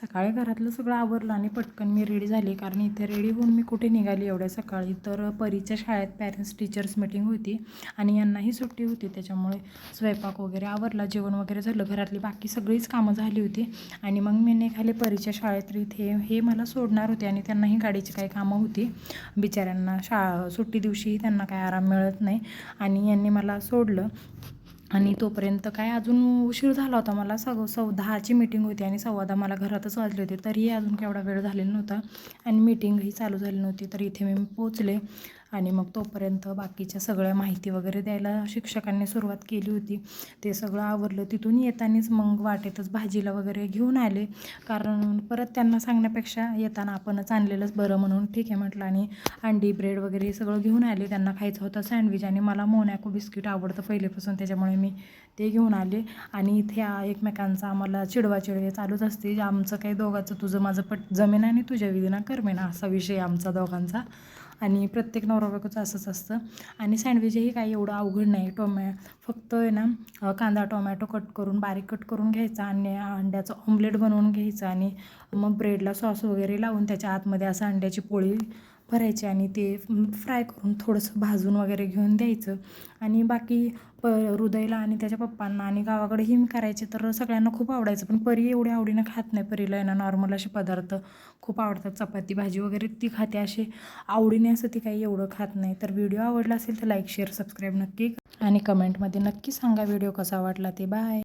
सकाळी घरातलं सगळं आवरलं आणि पटकन मी रेडी झाली. कारण इथे रेडी होऊन मी कुठे निघाली एवढ्या सकाळी? तर परीच्या शाळेत पॅरेंट्स टीचर्स मीटिंग होती आणि यांनाही सुट्टी होती. त्याच्यामुळे स्वयंपाक वगैरे आवरला जेवण वगैरे झालं. घरातली बाकी सगळीच कामं झाली होती. आणि मग मी निघाले परीच्या शाळेत. इथे हे मला सोडणार होते आणि त्यांनाही गाडीची काही कामं होती. बिचाऱ्यांना शाळा सुट्टी दिवशीही त्यांना काही आराम मिळत नाही. आणि यांनी मला सोडलं. आणि तोपर्यंत काय अजून उशीर झाला होता मला. सव सव दहाची मीटिंग होती आणि सव्वा दहा मला घरातच वाजले होते. तरीही अजून केवढा वेळ झालेला नव्हता आणि मीटिंगही चालू झाली नव्हती. तर इथे मी पोचले आणि मग तोपर्यंत बाकीच्या सगळ्या माहिती वगैरे द्यायला शिक्षकांनी सुरुवात केली होती. ते सगळं आवरलं. तिथून येतानाच मग वाटेतच भाजीला वगैरे घेऊन आले. कारण परत त्यांना सांगण्यापेक्षा येताना आपणच आणलेलंच बरं म्हणून ठीक आहे म्हटलं. आणि अंडी ब्रेड वगैरे हे सगळं घेऊन आले. त्यांना खायचं होतं सँडविच आणि मला मोनॅको बिस्किट आवडतं पहिलेपासून. त्याच्यामुळे मी ते घेऊन आले. आणि इथे एकमेकांचा आम्हाला चिडवा चिडवे चालूच असते. आमचं काही दोघांचं तुझं माझं पट जमेना आणि तुझ्या विधीना करमेना असा विषय आमचा दोघांचा. आणि प्रत्येक नवरा बायकोचं असंच असतं. आणि सँडविचही काही एवढं अवघड नाही. टोमॅ फक्त आहे ना कांदा टोमॅटो कट करून बारीक कट करून घ्यायचा आणि अंड्याचं ऑमलेट बनवून घ्यायचं आणि मग ब्रेडला सॉस वगैरे लावून त्याच्या आतमध्ये असं अंड्याची पोळी भरायचे आणि ते फ्राय करून थोडंसं भाजून वगैरे घेऊन द्यायचं. आणि बाकी प हृदयला आणि त्याच्या पप्पांना आणि गावाकडेही हिम करायचे तर सगळ्यांना खूप आवडायचं. पण परी एवढ्या आवडीनं खात नाही परीला आहे ना नॉर्मल असे पदार्थ खूप आवडतात. चपाती भाजी वगैरे ती खाते. असे आवडीने असं ती काही एवढं खात नाही. तर व्हिडिओ आवडला असेल तर लाईक शेअर सबस्क्राईब नक्की आणि कमेंटमध्ये नक्की सांगा व्हिडिओ कसा वाटला ते. बाय